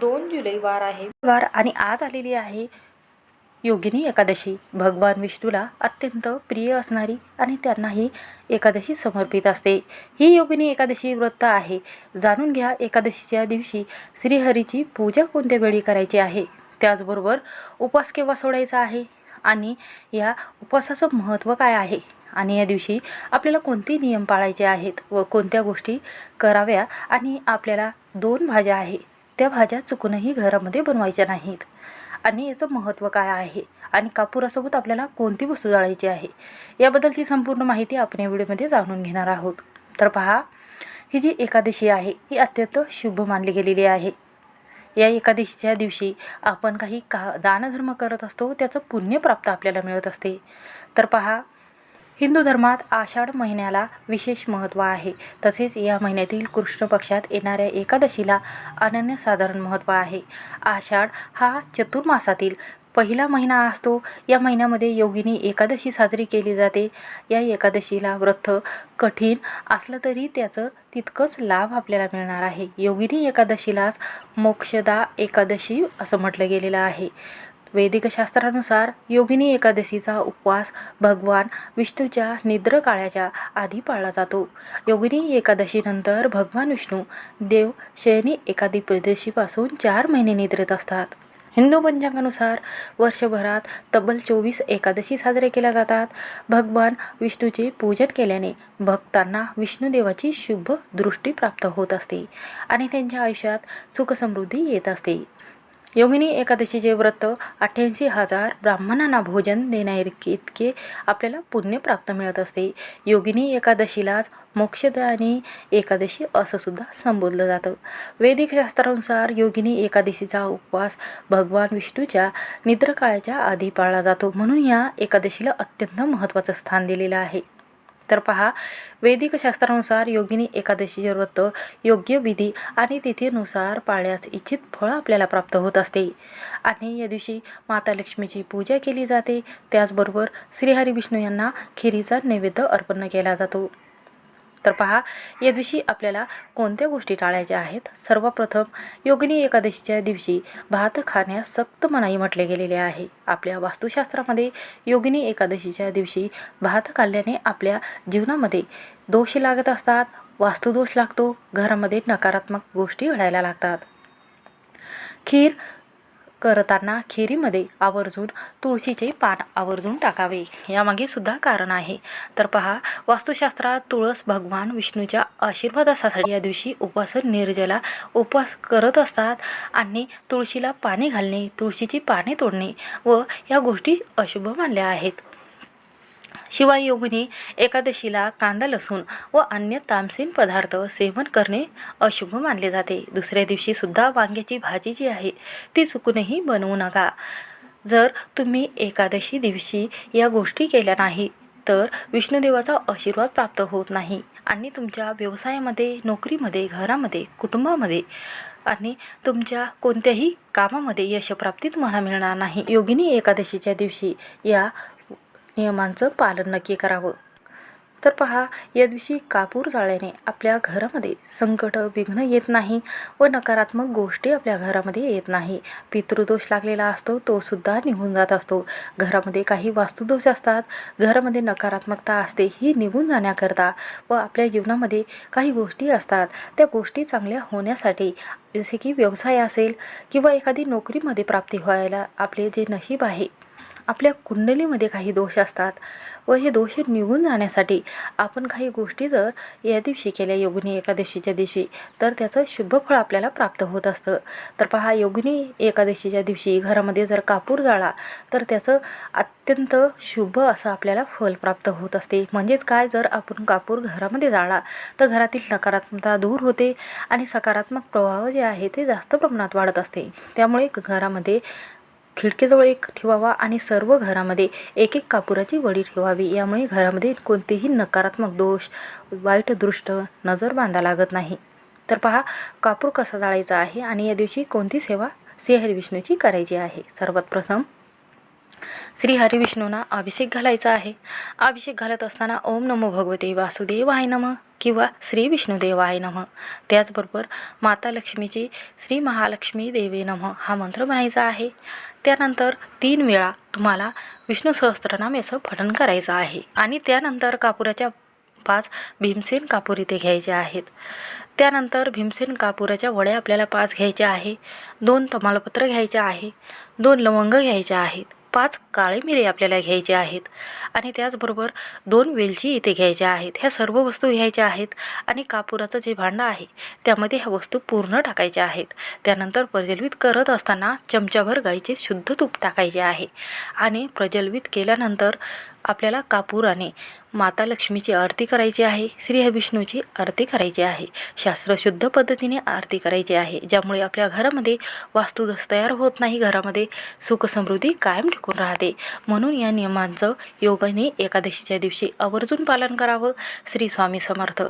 दोन जुलै वार आहे. वार आणि आज आलेली आहे योगिनी एकादशी. भगवान विष्णूला अत्यंत प्रिय असणारी आणि त्यांनाही एकादशी समर्पित असते. ही योगिनी एकादशी व्रत आहे. जाणून घ्या एकादशीच्या दिवशी श्रीहरीची पूजा कोणत्या वेळी करायची आहे? त्याचबरोबर उपवास केव्हा सोडायचा आहे? आणि या उपवासाचं महत्त्व काय आहे? आणि या दिवशी आपल्याला कोणते नियम पाळायचे आहेत? व कोणत्या गोष्टी कराव्या? आणि आपल्याला दोन भाज्या आहे. त्या भाज्या चुकूनही घरामध्ये बनवायच्या नाहीत. आणि याचं महत्त्व काय आहे? आणि कापुरासोबत आपल्याला कोणती वस्तू जाळायची आहे? याबद्दलची संपूर्ण माहिती आपण या व्हिडिओमध्ये जाणून घेणार आहोत. तर पहा ही जी एकादशी आहे ही अत्यंत शुभ मानली गेलेली आहे. या एकादशीच्या दिवशी आपण काही का दानधर्म करत असतो त्याचं पुण्य प्राप्त आपल्याला मिळत असते. तर पहा हिंदू धर्मात आषाढ महिन्याला विशेष महत्त्व आहे. तसेच या महिन्यातील कृष्ण पक्षात येणाऱ्या एकादशीला अनन्यसाधारण महत्त्व आहे. आषाढ हा चतुर्मासातील पहिला महिना असतो. या महिन्यामध्ये योगिनी एकादशी साजरी केली जाते. या एकादशीला व्रत कठीण असलं तरी त्याचं तितकंच लाभ आपल्याला मिळणार आहे. योगिनी एकादशीलाच मोक्षदा एकादशी असं म्हटलं गेलेलं आहे. वैदिक शास्त्रानुसार योगिनी एकादशीचा उपवास भगवान विष्णूच्या निद्र काळाच्या आधी पाळला जातो. योगिनी एकादशीनंतर भगवान विष्णू देव शयनी एकादशीपासून चार महिने निद्रेत असतात. हिंदू पंचांगानुसार वर्षभरात तब्बल चोवीस एकादशी साजरे केल्या जातात. भगवान विष्णूचे पूजन केल्याने भक्तांना विष्णुदेवाची शुभ दृष्टी प्राप्त होत असते आणि त्यांच्या आयुष्यात सुखसमृद्धी येत असते. योगिनी एकादशीचे व्रत अठ्ठ्याऐंशी हजार ब्राह्मणांना भोजन देण्याइतके इतके आपल्याला पुण्य प्राप्त मिळत असते. योगिनी एकादशीलाच मोक्षदानी एकादशी असं सुद्धा संबोधलं जातं. वैदिक शास्त्रानुसार योगिनी एकादशीचा उपवास भगवान विष्णूच्या निद्रकाळाच्या आधी पाळला जातो. म्हणून या एकादशीला अत्यंत महत्त्वाचं स्थान दिलेलं आहे. तर पहा वैदिक शास्त्रानुसार योगिनी एकादशीचे व्रत योग्य विधी आणि तिथीनुसार पाळल्यास इच्छित फळ आपल्याला प्राप्त होत असते. आणि या दिवशी माता लक्ष्मीची पूजा केली जाते. त्याचबरोबर श्रीहरी विष्णू यांना खिरीचा नैवेद्य अर्पण केला जातो. तर पहा या दिवशी आपल्याला कोणत्या गोष्टी टाळायच्या आहेत? सर्वप्रथम योगिनी एकादशीच्या दिवशी भात खाण्यास सक्त मनाई म्हटले गेलेले आहे. आपल्या वास्तुशास्त्रामध्ये योगिनी एकादशीच्या दिवशी भात खाल्ल्याने आपल्या जीवनामध्ये दोष लागत असतात वास्तुदोष लागतो घरामध्ये नकारात्मक गोष्टी घडायला लागतात. खीर करताना खिरीमध्ये आवर्जून तुळशीचे पान आवर्जून टाकावे. यामागे सुद्धा कारण आहे. तर पहा वास्तुशास्त्रात तुळस भगवान विष्णूच्या आशीर्वादासाठी या दिवशी उपवास निर्जला उपवास करत असतात आणि तुळशीला पाणी घालणे तुळशीची पाने तोडणे व या गोष्टी अशुभ मानल्या आहेत. शिवाय योगिनी एकादशीला कांदा लसूण व अन्य तामसीन पदार्थ सेवन करणे अशुभ मानले जाते. दुसऱ्या दिवशीसुद्धा वांग्याची भाजी जी आहे ती चुकूनही बनवू नका. जर तुम्ही एकादशी दिवशी या गोष्टी केल्या नाही तर विष्णुदेवाचा आशीर्वाद प्राप्त होत नाही आणि तुमच्या व्यवसायामध्ये नोकरीमध्ये घरामध्ये कुटुंबामध्ये आणि तुमच्या कोणत्याही कामामध्ये यशप्राप्ती तुम्हाला मिळणार नाही. योगिनी एकादशीच्या दिवशी या नियमांचं पालन नक्की करावं. तर पहा या दिवशी कापूर जाळल्याने आपल्या घरामध्ये संकट विघ्न येत नाही व नकारात्मक गोष्टी आपल्या घरामध्ये येत नाही. पितृदोष लागलेला असतो तो सुद्धा निघून जात असतो. घरामध्ये काही वास्तुदोष असतात. घरामध्ये नकारात्मकता असते ही निघून जाण्याकरता व आपल्या जीवनामध्ये काही गोष्टी असतात. त्या गोष्टी चांगल्या होण्यासाठी जसे की व्यवसाय असेल किंवा एखादी नोकरीमध्ये प्राप्ती व्हायला आपले जे नशीब आहे आपल्या कुंडलीमध्ये काही दोष असतात व हे दोष निघून जाण्यासाठी आपण काही गोष्टी जर या दिवशी केल्या योगिनी एकादशीच्या दिवशी तर त्याचं शुभ फळ आपल्याला प्राप्त होत असतं. तर पहा योगिनी एकादशीच्या दिवशी घरामध्ये जर कापूर जाळा तर त्याचं अत्यंत शुभ असं आपल्याला फल प्राप्त होत असते. म्हणजेच काय? जर आपण कापूर घरामध्ये जाळा तर घरातील नकारात्मकता दूर होते आणि सकारात्मक प्रवाह जे आहे ते जास्त प्रमाणात वाढत असते. त्यामुळे घरामध्ये खिडकीजवळ एक ठेवावा आणि सर्व घरामध्ये एक एक कापुराची वडी ठेवावी. यामुळे घरामध्ये कोणतेही नकारात्मक दोष वाईट दृष्ट नजर बांधा लागत नाही. तर पहा कापूर कसा जाळायचा आहे आणि या दिवशी कोणती सेवा श्रीहरी विष्णूची करायची आहे? सर्वात प्रथम श्री हरिविष्णूंना अभिषेक घालायचा आहे. अभिषेक घालत असताना ओम नमो भगवते वासुदेवाय नम किंवा श्री विष्णुदेवाय नम. त्याचबरोबर माता लक्ष्मीची श्री महालक्ष्मी देवी नम हा मंत्र म्हणायचा आहे. त्यानंतर तीन वेळा तुम्हाला विष्णू सहस्त्रनाम याचं पठण करायचं आहे. आणि त्यानंतर कापुराच्या पाच भीमसेन कापूर इथे घ्यायचे आहेत. त्यानंतर भीमसेन कापुराच्या वड्या आपल्याला पाच घ्यायच्या आहे. दोन तमालपत्र घ्यायचे आहे. दोन लवंग घ्यायच्या आहेत. पाच काळे मिरे आपल्याला घ्यायचे आहेत. आणि त्याचबरोबर दोन वेलची इथे घ्यायच्या आहेत. ह्या सर्व वस्तू घ्यायच्या आहेत आणि कापुराचं जे भांडं आहे त्यामध्ये ह्या वस्तू पूर्ण टाकायच्या आहेत. त्यानंतर प्रज्वलित करत असताना चमच्याभर गाईचे शुद्ध तूप टाकायचे आहे. आणि प्रज्वलित केल्यानंतर आपल्याला कापूराने माता लक्ष्मीची आरती करायची आहे श्री विष्णूची आरती करायची आहे शास्त्रशुद्ध पद्धतीने आरती करायची आहे ज्यामुळे आपल्या घरामध्ये वास्तुदोष तयार होत नाही घरामध्ये सुखसमृद्धी कायम टिकून राहते. म्हणून या नियमांचं योगाने एकादशीच्या दिवशी आवर्जून पालन करावं श्री स्वामी समर्थ.